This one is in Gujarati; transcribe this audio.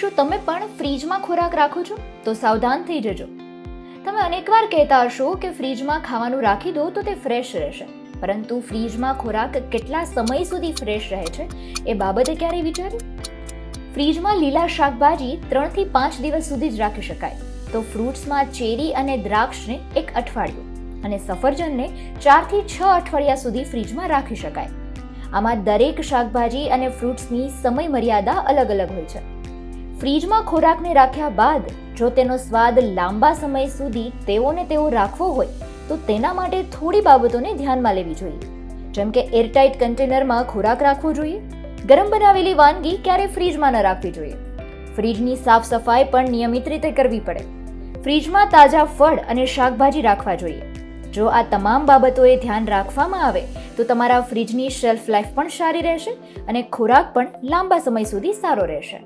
શું તમે પણ ફ્રીજમાં ખોરાક રાખો છો? તો સાવધાન થઈ જજો. તમે અનેકવાર કહેતા હશો કે ફ્રીજમાં ખાવાનું રાખી દો તો તે ફ્રેશ રહેશે. પરંતુ ફ્રીજમાં ખોરાક કેટલા સમય સુધી ફ્રેશ રહે છે? એ બાબતે ક્યારેય વિચાર્યું? ફ્રીજમાં લીલા શાકભાજી ત્રણથી પાંચ દિવસ સુધી જ રાખી શકાય. તો ફ્રૂટ્સમાં ચેરી અને દ્રાક્ષને એક અઠવાડિયું અને સફરજનને ચારથી છ અઠવાડિયા સુધી ફ્રીજમાં રાખી શકાય. આમાં દરેક શાકભાજી અને ફ્રૂટ્સની સમય મર્યાદા અલગ અલગ હોય છે. ફ્રીજમાં ખોરાકને રાખ્યા બાદ જો તેનો સ્વાદ લાંબા સમય સુધી તેઓને તેવો રાખવો હોય, તો તેના માટે થોડી બાબતોને ધ્યાનમાં લેવી જોઈએ. જેમ કે એરટાઇટ કન્ટેનરમાં ખોરાક રાખવો જોઈએ, ગરમ બનાવેલી વાનગી ક્યારે ફ્રીજમાં ન રાખવી જોઈએ. ફ્રીજની સાફ સફાઈ પણ નિયમિત રીતે કરવી પડે. ફ્રીજમાં તાજા ફળ અને શાકભાજી રાખવા જોઈએ. જો આ તમામ બાબતોએ ધ્યાન રાખવામાં આવે, તો તમારા ફ્રીજની શેલ્ફ લાઈફ પણ સારી રહેશે અને ખોરાક પણ લાંબા સમય સુધી સારો રહેશે.